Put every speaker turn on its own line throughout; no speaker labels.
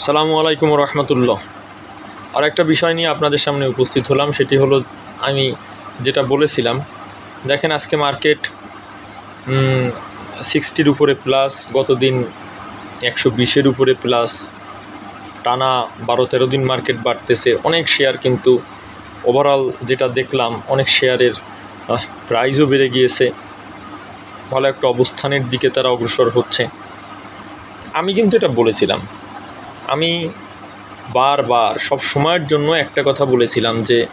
সালামু আলাইকুম রহমতুল্লাহ। আর একটা বিষয় নিয়ে আপনাদের সামনে উপস্থিত হলাম, সেটি হলো আমি যেটা বলেছিলাম, দেখেন আজকে মার্কেট সিক্সটির উপরে প্লাস, গতদিন একশো বিশের উপরে প্লাস, টানা বারো তেরো দিন মার্কেট বাড়তেছে, অনেক শেয়ার কিন্তু ওভারঅল যেটা দেখলাম, অনেক শেয়ারের প্রাইসও বেড়ে গিয়েছে, ভালো একটা অবস্থানের দিকে তারা অগ্রসর হচ্ছে। আমি কিন্তু এটা বলেছিলাম আমি বারবার, সব সময়ের জন্য একটা কথা বলেছিলাম যে,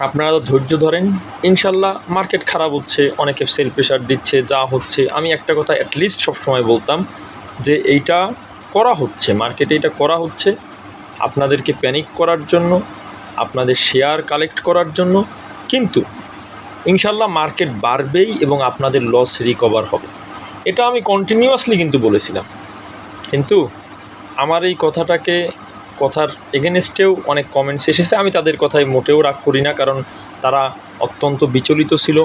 আপনারা ধৈর্য ধরেন, ইনশাল্লাহ মার্কেট খারাপ হচ্ছে, অনেকে সেল প্রেশার দিচ্ছে, যা হচ্ছে। আমি একটা কথা অ্যাটলিস্ট সবসময় বলতাম যে, এইটা করা হচ্ছে, মার্কেটে এটা করা হচ্ছে, আপনাদেরকে প্যানিক করার জন্য, আপনাদের শেয়ার কালেক্ট করার জন্য। কিন্তু, ইনশাল্লাহ মার্কেট বাড়বেই এবং আপনাদের লস রিকভার হবে। এটা আমি কন্টিনিউয়াসলি কিন্তু বলেছিলাম। কিন্তু আমার এই কথাটাকে কথার এগেনস্টেও অনেক কমেন্টস এসেছে। আমি তাদের কথায় মোটেও রাগ করি না, কারণ তারা অত্যন্ত বিচলিত ছিল,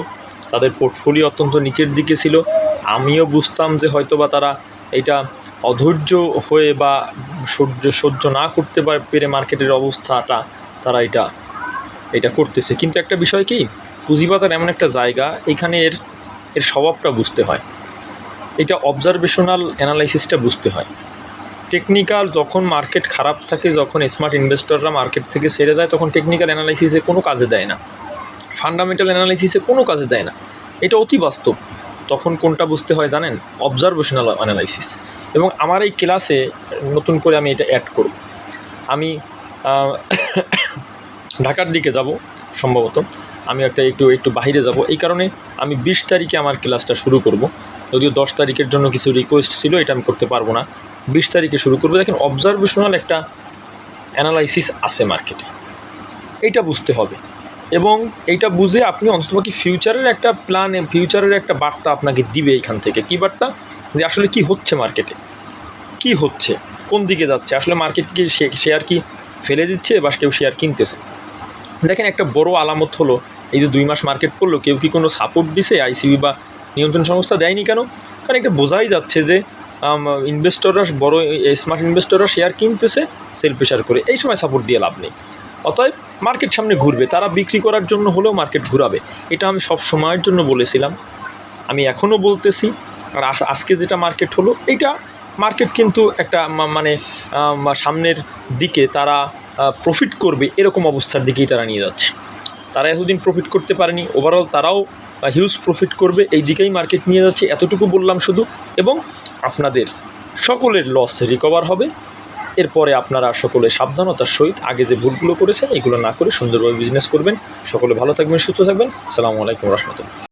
তাদের পোর্টফোলিও অত্যন্ত নিচের দিকে ছিল। আমিও বুঝতাম যে হয়তোবা তারা এটা অধৈর্য হয়ে বা সহ্য সহ্য না করতে পার- পেরে মার্কেটের অবস্থাটা তারা এটা এটা করতেছে। কিন্তু একটা বিষয় কি, পুঁজিবাজার এমন একটা জায়গা, এখানে এর এর স্বভাবটা বুঝতে হয়। এটা অবজারভেশনাল অ্যানালাইসিসটা বুঝতে হয়। টেকনিক্যাল যখন মার্কেট খারাপ থাকে, যখন স্মার্ট ইনভেস্টররা মার্কেট থেকে সেরে দেয়, তখন টেকনিক্যাল অ্যানালাইসিসে কোনো কাজে দেয় না। ফান্ডামেন্টাল অ্যানালাইসিসে কোনো কাজে দেয় না। এটা অতি বাস্তব। তখন কোনটা বুঝতে হয় জানেন? অবজারভেশনাল অ্যানালাইসিস এবং আমার এই ক্লাসে নতুন করে আমি এটা অ্যাড করব। আমি ঢাকার দিকে যাব সম্ভবত। আমি একটা একটু একটু বাইরে যাব। এই কারণে আমি বিশ তারিখে আমার ক্লাসটা শুরু করব। যদিও দশ তারিখের জন্য কিছু রিকোয়েস্ট ছিল, এটা আমি করতে পারব না। বিশ তারিখে শুরু করবে। দেখেন অবজারভেশনাল একটা অ্যানালাইসিস আছে মার্কেটে এইটা বুঝতে হবে। এবং এইটা বুঝে আপনি অন্ততপক্ষে ফিউচারের একটা প্ল্যান ফিউচারের একটা বার্তা আপনাকে দিবে এখান থেকে। কী বার্তা? যে আসলে কি হচ্ছে মার্কেটে কি হচ্ছে? কোন দিকে যাচ্ছে? আসলে মার্কেট কি শেয়ার কি ফেলে দিচ্ছে বা কেউ শেয়ার কিনতেছে? দেখেন, একটা বড় আলামত হলো, এই যে দুই মাস মার্কেট পড়ল কেউ কি কোনো সাপোর্ট দিছে? আইসিবি বা নিয়ন্ত্রণ সংস্থা দেয়নি কেন? কারণ এটা বোঝাই যাচ্ছে যে ইনভেস্টররা বড় স্মার্ট ইনভেস্টররা শেয়ার কিনতেছে সেল প্রেশার করে। এই সময় সাপোর্ট দিয়ে লাভ নেই। অতএব মার্কেট সামনে ঘুরবে। তারা বিক্রি করার জন্য হলেও মার্কেট ঘুরাবে। এটা আমি সব সময়ের জন্য বলেছিলাম। আমি এখনও বলতেছি, আর আজকে যেটা মার্কেট হলো, এইটা মার্কেট কিন্তু একটা মানে সামনের দিকে তারা প্রফিট করবে এরকম অবস্থার দিকেই তারা নিয়ে যাচ্ছে। তারা এতদিন প্রফিট করতে পারেনি। ওভারঅল তারাও হিউজ প্রফিট করবে। এই দিকেই মার্কেট নিয়ে যাচ্ছে। এতটুকু বললাম শুধু। এবং আপনাদের সকলের লস রিকভার হবে। এরপরে আপনারা সকলে সাবধানতার সহিত আগে যে ভুলগুলো করেছেন, এগুলো না করে সুন্দরভাবে বিজনেস করবেন। সকলে ভালো থাকবেন, সুস্থ থাকবেন। সালামু আলাইকুম রহমতুল্লাহ।